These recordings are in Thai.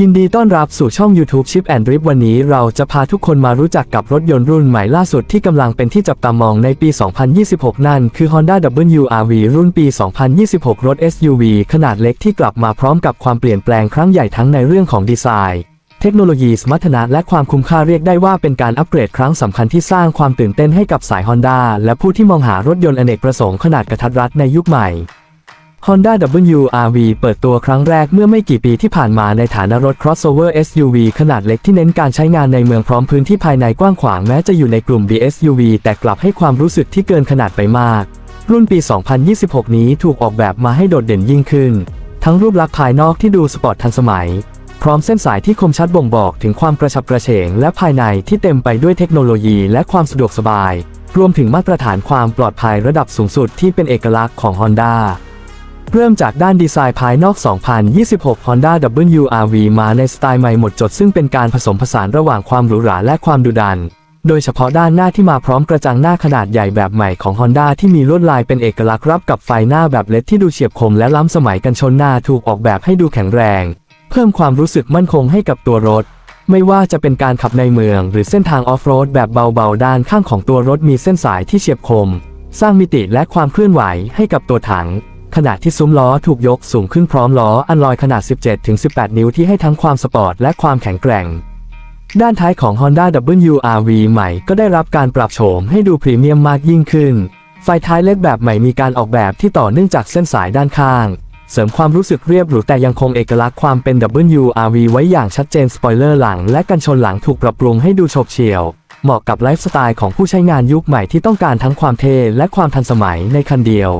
ยินดีต้อนรับสู่ช่อง YouTube Chip and Drip วันนี้เราจะพาทุกคนมารู้จักกับรถยนต์รุ่นใหม่ล่าสุดที่กำลังเป็นที่จับตามองในปี 2026 นั่นคือ Honda WRV รุ่นปี 2026 รถ SUV ขนาดเล็กที่กลับมาพร้อมกับความเปลี่ยนแปลงครั้งใหญ่ทั้งในเรื่องของดีไซน์ เทคโนโลยีสมรรถนะและความคุ้มค่าเรียกได้ว่าเป็นการอัปเกรดครั้งสำคัญที่สร้างความตื่นเต้นให้กับสาย Honda และผู้ที่มองหารถยนต์อเนกประสงค์ขนาดกระทัดรัดในยุคใหม่ Honda WRV เปิดตัวครั้งแรกเมื่อไม่กี่ปีที่ผ่านมาในฐานะรถ crossover SUV ขนาดเล็กที่เน้นการใช้งานในเมืองพร้อมพื้นที่ภายในกว้างขวางแม้จะอยู่ในกลุ่ม BSUV แต่กลับให้ความรู้สึกที่เกินขนาดไปมาก รุ่นปี 2026 นี้ถูกออกแบบมาให้โดดเด่นยิ่งขึ้น ทั้งรูปลักษณ์ภายนอกที่ดูสปอร์ตทันสมัย พร้อมเส้นสายที่คมชัดบ่งบอกถึงความกระฉับกระเฉง และภายในที่เต็มไปด้วยเทคโนโลยีและความสะดวกสบาย รวมถึงมาตรฐานความปลอดภัยระดับสูงสุดที่เป็นเอกลักษณ์ของ Honda เริ่มจากด้านดีไซน์ภายนอก 2026 Honda WRV มาในสไตล์ใหม่หมดจด ซึ่งเป็นการผสมผสานระหว่างความหรูหราและความดุดัน โดยเฉพาะด้านหน้าที่มาพร้อมกระจังหน้าขนาดใหญ่แบบใหม่ของ Honda ที่มีลวดลายเป็นเอกลักษณ์รับกับไฟหน้าแบบเล็ดที่ดูเฉียบคมและล้ำสมัยกันชนหน้าถูกออกแบบให้ดูแข็งแรง เพิ่มความรู้สึกมั่นคงให้กับตัวรถ ไม่ว่าจะเป็นการขับในเมือง หรือเส้นทางออฟโรดแบบเบาๆ ด้านข้างของตัวรถมีเส้นสายที่เฉียบคม สร้างมิติและความเคลื่อนไหวให้กับตัวถัง ขณะที่ซุ้มล้อถูกยกสูงขึ้นพร้อมล้ออันลอยขนาด 17-18 นิ้วที่ให้ทั้งความสปอร์ตและความแข็งแกร่ง ด้านท้ายของ Honda WRV ใหม่ก็ได้รับการปรับโฉมให้ดูพรีเมียมมากยิ่งขึ้น ไฟท้ายเล็กแบบใหม่มีการออกแบบที่ต่อเนื่องจากเส้นสายด้านข้าง เสริมความรู้สึกเรียบหรูแต่ยังคงเอกลักษณ์ความเป็น WRV ไว้อย่างชัดเจนสปอยเลอร์หลังและกันชนหลังถูกปรับปรุงให้ดูโฉบเฉี่ยวเหมาะกับไลฟ์สไตล์ของผู้ใช้งานยุคใหม่ที่ต้องการทั้งความเท่และความทันสมัยในคันเดียว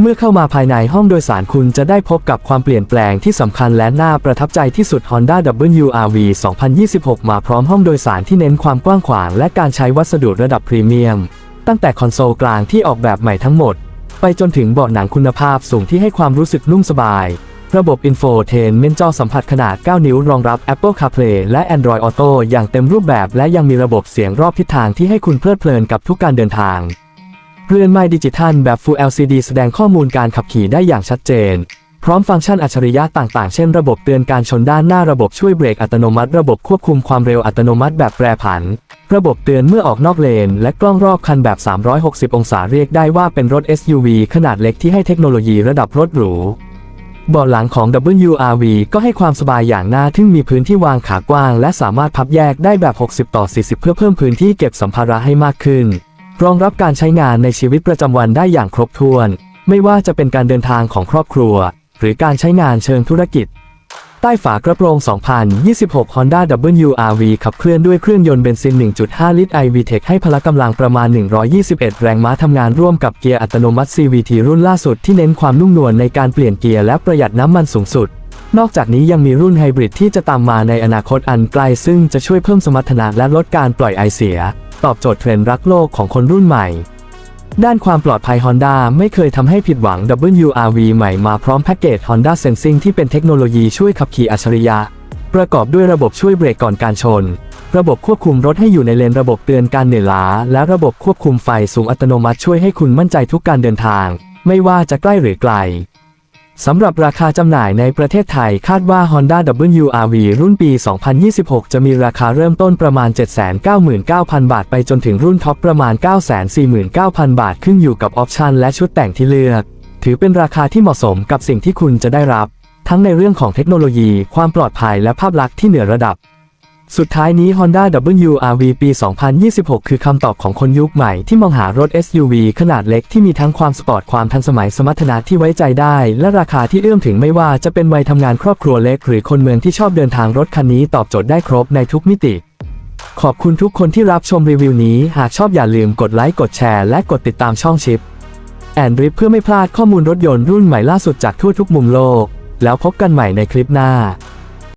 เมื่อเข้ามาภายในห้องโดยสารคุณจะได้พบกับความเปลี่ยนแปลงที่สำคัญและน่าประทับใจที่สุด Honda WRV 2026 มาพร้อมห้องโดยสารที่เน้นความกว้างขวางและการใช้วัสดุระดับพรีเมียม ตั้งแต่คอนโซลกลางที่ออกแบบใหม่ทั้งหมด ไปจนถึงเบาะหนังคุณภาพสูงที่ให้ความรู้สึกนุ่มสบาย ระบบ Infotainment จอสัมผัสขนาด 9 นิ้วรองรับ Apple CarPlay และ Android Auto อย่างเต็มรูปแบบ และยังมีระบบเสียงรอบทิศทางที่ให้คุณเพลิดเพลินกับทุกการเดินทาง เรือนไม้ดิจิทัลแบบ Full LCD แสดงข้อมูลการขับขี่ได้อย่างชัดเจน พร้อมฟังก์ชันอัจฉริยะต่างๆ เช่นระบบเตือนการชนด้านหน้าระบบช่วยเบรกอัตโนมัติ ระบบควบคุมความเร็วอัตโนมัติแบบแปรผัน ระบบเตือนเมื่อออกนอกเลน และกล้องรอบคันแบบ 360 องศาเรียกได้ว่าเป็นรถ SUV ขนาดเล็กที่ให้เทคโนโลยีระดับรถหรูเบาะหลังของ WRV ก็ให้ความสบายอย่างน่าทึ่งมีพื้นที่วางขากว้าง และสามารถพับแยกได้แบบ 60 ต่อ 40 เพื่อเพิ่มพื้นที่เก็บสัมภาระให้มากขึ้น รองรับการใช้งานในชีวิตประจำวันได้อย่างครบถ้วน ไม่ว่าจะเป็นการเดินทางของครอบครัว หรือการใช้งานเชิงธุรกิจ ใต้ฝากระโปรง 2026 Honda WRV ขับเคลื่อนด้วยเครื่องยนต์เบนซิน 1.5 ลิตร iVTEC ให้พละกำลังประมาณ 121 แรงม้าทำงานร่วมกับเกียร์อัตโนมัติ CVT รุ่นล่าสุดที่เน้นความนุ่มนวลในการเปลี่ยนเกียร์และประหยัดน้ำมันสูงสุดนอกจากนี้ยังมีรุ่นไฮบริดที่จะตามมาในอนาคตอันไกลซึ่งจะช่วยเพิ่มสมรรถนะและลดการปล่อยไอเสีย ตอบโจทย์เทรนด์รักโลกของคนรุ่นใหม่ ด้านความปลอดภัย Honda ไม่เคยทำให้ผิดหวัง WRV ใหม่มาพร้อมแพ็กเกจ Honda Sensing ที่เป็นเทคโนโลยีช่วยขับขี่อัจฉริยะ ประกอบด้วยระบบช่วยเบรกก่อนการชน ระบบควบคุมรถให้อยู่ในเลนระบบเตือนการเหนื่อยล้า และระบบควบคุมไฟสูงอัตโนมัติช่วยให้คุณมั่นใจทุกการเดินทาง ไม่ว่าจะใกล้หรือไกล สำหรับราคาจำหน่ายในประเทศไทยคาดว่า Honda WRV รุ่นปี 2026 จะมีราคาเริ่มต้นประมาณ 799,000 บาท ไปจนถึงรุ่นท็อปประมาณ 949,000 บาท ขึ้นอยู่กับออปชันและชุดแต่งที่เลือก ถือเป็นราคาที่เหมาะสมกับสิ่งที่คุณจะได้รับ ทั้งในเรื่องของเทคโนโลยี ความปลอดภัยและภาพลักษณ์ที่เหนือระดับ สุดท้ายนี้ Honda WRV ปี 2026 คือคำตอบของคนยุคใหม่ที่มองหารถ SUV ขนาดเล็กที่มีทั้งความสปอร์ตความทันสมัยสมรรถนะที่ไว้ใจได้ และราคาที่เอื้อมถึงไม่ว่าจะเป็นวัยทำงานครอบครัวเล็ก หรือคนเมืองที่ชอบเดินทางรถคันนี้ตอบโจทย์ได้ครบในทุกมิติ ขอบคุณทุกคนที่รับชมรีวิวนี้ หากชอบอย่าลืมกดไลค์กดแชร์และกดติดตามช่องชิปแอนดริปเพื่อไม่พลาดข้อมูลรถยนต์รุ่นใหม่ล่าสุดจากทั่วทุกมุมโลก แล้วพบกันใหม่ในคลิปหน้า